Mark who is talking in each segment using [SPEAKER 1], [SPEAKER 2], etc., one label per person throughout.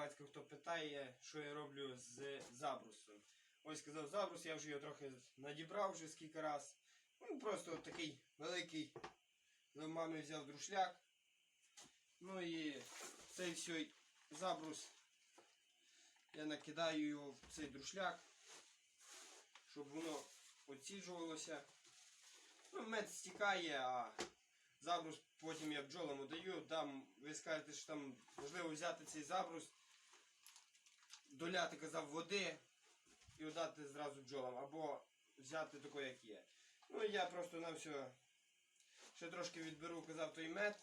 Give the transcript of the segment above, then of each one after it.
[SPEAKER 1] багато хто питає, що я роблю з забрусом. Ось сказав забрус, я вже його трохи надібрав вже скільки раз. Ну, просто такий великий мамі взяв друшляк. Ну і цей все забрус. Я накидаю його в цей друшляк, щоб воно оціджувалося. Ну, мед стікає, а забрус потім я бджолам даю. Там ви скажете, що там можливо взяти цей забрус, доляти, казав, води і віддати зразу бджолам, або взяти таке, як є. Ну я просто на все ще трошки відберу, казав той мед.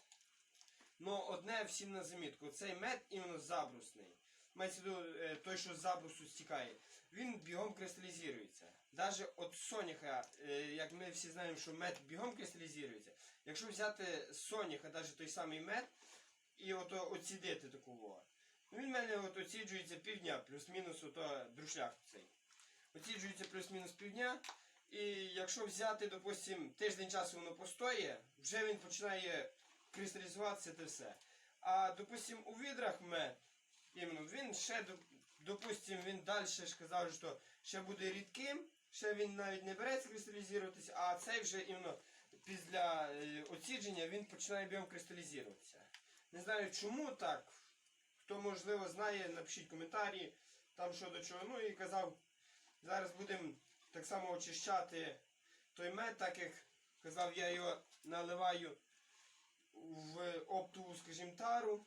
[SPEAKER 1] Ну, одне всім на замітку. Цей мед іменно забрусний. Мається е, той, що з забрусу стікає. Він бігом кристалізується. Навіть от соняха, е, як ми всі знаємо, що мед бігом кристалізується. Якщо взяти соняха, навіть той самий мед, і ото оцідити такого, ну він в мене от оціджується півдня, плюс-мінус друшляк цей. Оціджується плюс-мінус півдня. І якщо взяти, допустим, тиждень часу воно постоє, вже він починає кристалізуватися те все. А допустим, у відрах мед, іменно, він ще, допустим, він далі ж казав, що ще буде рідким, ще він навіть не береться кристалізуватися, а цей вже іменно після е, оцідження він починає біом кристалізуватися. Не знаю чому так. Хто можливо знає, напишіть коментарі, там що до чого. Ну і казав, зараз будемо так само очищати той мед, так як казав, я його наливаю в оптову, скажімо, тару.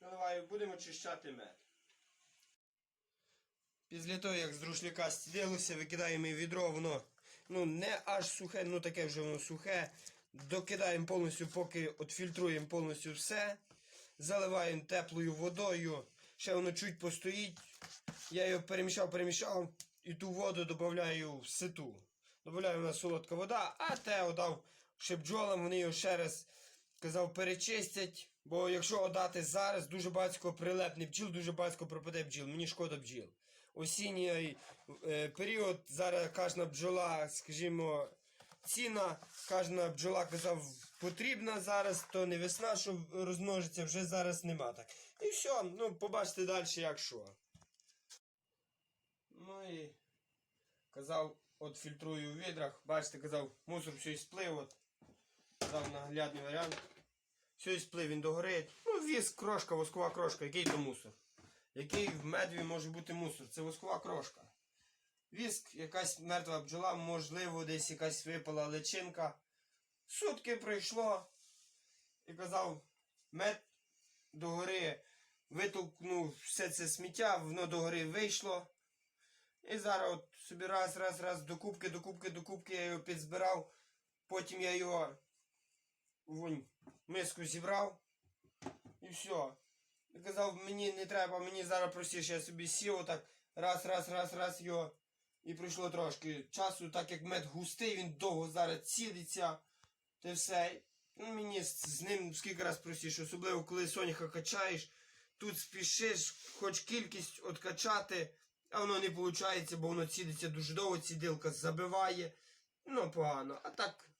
[SPEAKER 1] Наливаю, будемо очищати мед. Після того, як з друшляка стілилося, викидаємо відро, воно ну, не аж сухе, ну таке вже воно сухе. Докидаємо повністю, поки отфільтруємо повністю все. Заливаємо теплою водою. Ще воно чуть постоїть. Я його перемішав, перемішав і ту воду додаю в ситу. Добавляю в нас солодка вода, а те отдав ще бджолам, вони його ще раз казав перечистять. Бо якщо отдати зараз, дуже багатько прилепне бджіл, дуже багатько пропаде бджіл. Мені шкода бджіл. Осінній е, період, зараз кожна бджола, скажімо, ціна, кожна бджола казав потрібна зараз, то не весна, що розмножиться, вже зараз нема так. І все, ну побачите далі, як що. Ну і казав, от фільтрую у відрах. Бачите, казав, мусор все сплив, от. Казав наглядний варіант. Все сплив, він догорить. Ну, віск, крошка, воскова крошка, який то мусор. Який в медві може бути мусор? Це воскова крошка. Віск, якась мертва бджола, можливо, десь якась випала личинка. Сутки пройшло. І казав, мед догори витолкнув все це сміття, воно догори вийшло. І зараз от собі раз, раз, раз, докупки, докупки, докупки, я його підзбирав. Потім я його вон, миску зібрав. І все. І казав, мені не треба, мені зараз простіше, я собі сів отак, раз, раз, раз, раз його. І пройшло трошки часу, так як мед густий, він довго зараз цідиться. Та все. Ну, мені з, ним скільки раз простіше, особливо коли соняха качаєш, тут спішиш, хоч кількість откачати, а воно не виходить, бо воно цідиться дуже довго, цідилка забиває. Ну, погано. А так,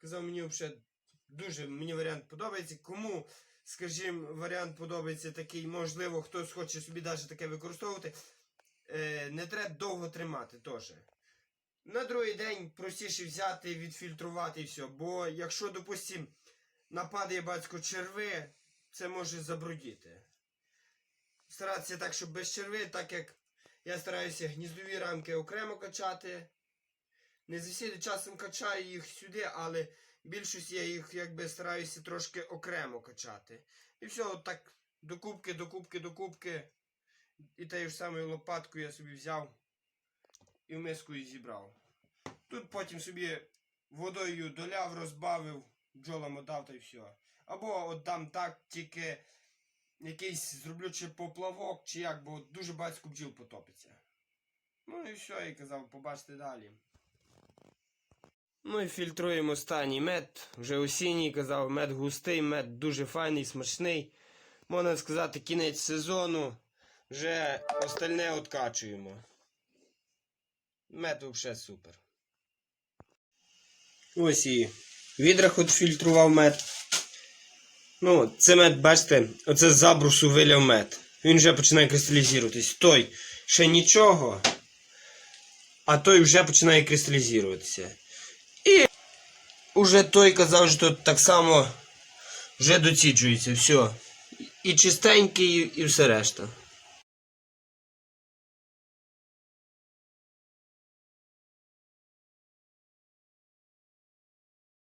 [SPEAKER 1] казав мені взагалі дуже мені варіант подобається. Кому, скажімо, варіант подобається такий, можливо, хтось хоче собі навіть таке використовувати. Е, не треба довго тримати теж. На другий день простіше взяти, відфільтрувати і все. Бо якщо, допустим, нападає батько черви, це може забрудіти. Старатися так, щоб без черви, так як я стараюся гніздові рамки окремо качати. Не завжди часом качаю їх сюди, але більшість я їх якби стараюся трошки окремо качати. І все, отак докупки, докупки, докупки. І тією ж самою лопаткою я собі взяв і в миску і зібрав. Тут потім собі водою доляв, розбавив, бджолам отдав та й все. Або отдам так, тільки якийсь зроблю чи поплавок, чи як, бо дуже багатько бджіл потопиться. Ну і все, і казав, побачите далі. Ну і фільтруємо останній мед. Вже осінній казав, мед густий, мед дуже файний, смачний. Можна сказати, кінець сезону. Вже остальне откачуємо. Мед взагалі супер. Ось і відрах от фільтрував мед. Ну, це мед, бачите, оце з забрусу виляв мед. Він вже починає кристалізуватись. Той ще нічого, а той вже починає кристалізуватися. І уже той казав, що так само вже доціджується, все. І чистенький, і все решта.